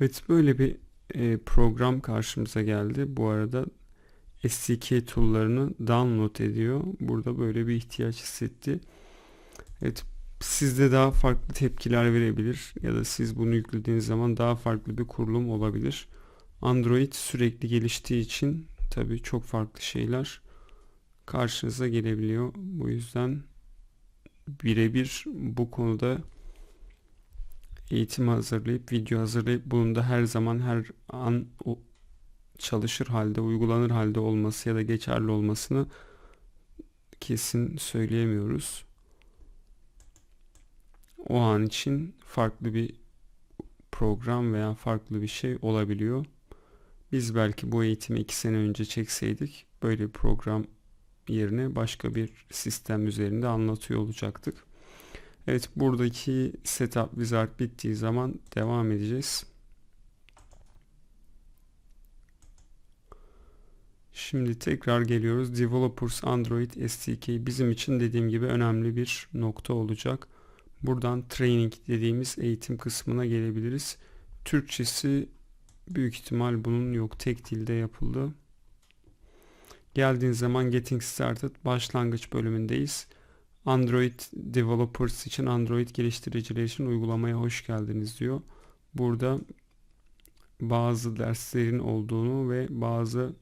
Evet böyle bir e, program karşımıza geldi. Bu arada SDK tool'larını download ediyor. Burada böyle bir ihtiyaç hissetti. Evet sizde daha farklı tepkiler verebilir ya da siz bunu yüklediğiniz zaman daha farklı bir kurulum olabilir. Android sürekli geliştiği için tabii çok farklı şeyler karşınıza gelebiliyor. Bu yüzden birebir bu konuda eğitim hazırlayıp video hazırlayıp bunun da her zaman her an çalışır halde uygulanır halde olması ya da geçerli olmasını kesin söyleyemiyoruz. O an için farklı bir program veya farklı bir şey olabiliyor. Biz belki bu eğitimi iki sene önce çekseydik böyle bir program yerine başka bir sistem üzerinde anlatıyor olacaktık. Evet buradaki setup wizard bittiği zaman devam edeceğiz. Şimdi tekrar geliyoruz. Developers Android SDK bizim için dediğim gibi önemli bir nokta olacak. Buradan training dediğimiz eğitim kısmına gelebiliriz. Türkçesi büyük ihtimal bunun yok. Tek dilde yapıldı. Geldiğin zaman Getting Started başlangıç bölümündeyiz. Android developers için Android geliştiriciler için uygulamaya hoş geldiniz diyor. Burada bazı derslerin olduğunu ve bazı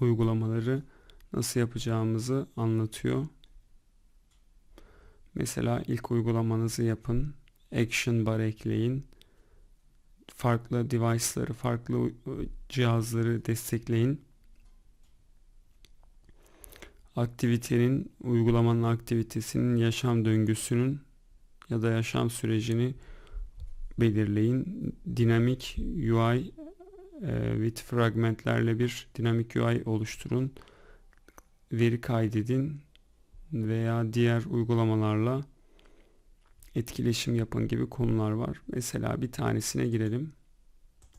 uygulamaları nasıl yapacağımızı anlatıyor. Mesela ilk uygulamanızı yapın. Action bar ekleyin. Farklı device'ları, farklı cihazları destekleyin. Aktivitenin, uygulamanın aktivitesinin yaşam döngüsünün ya da yaşam sürecini belirleyin. Dinamik UI e, with fragmentlerle bir dinamik UI oluşturun. Veri kaydedin veya diğer uygulamalarla etkileşim yapın gibi konular var. Mesela bir tanesine girelim.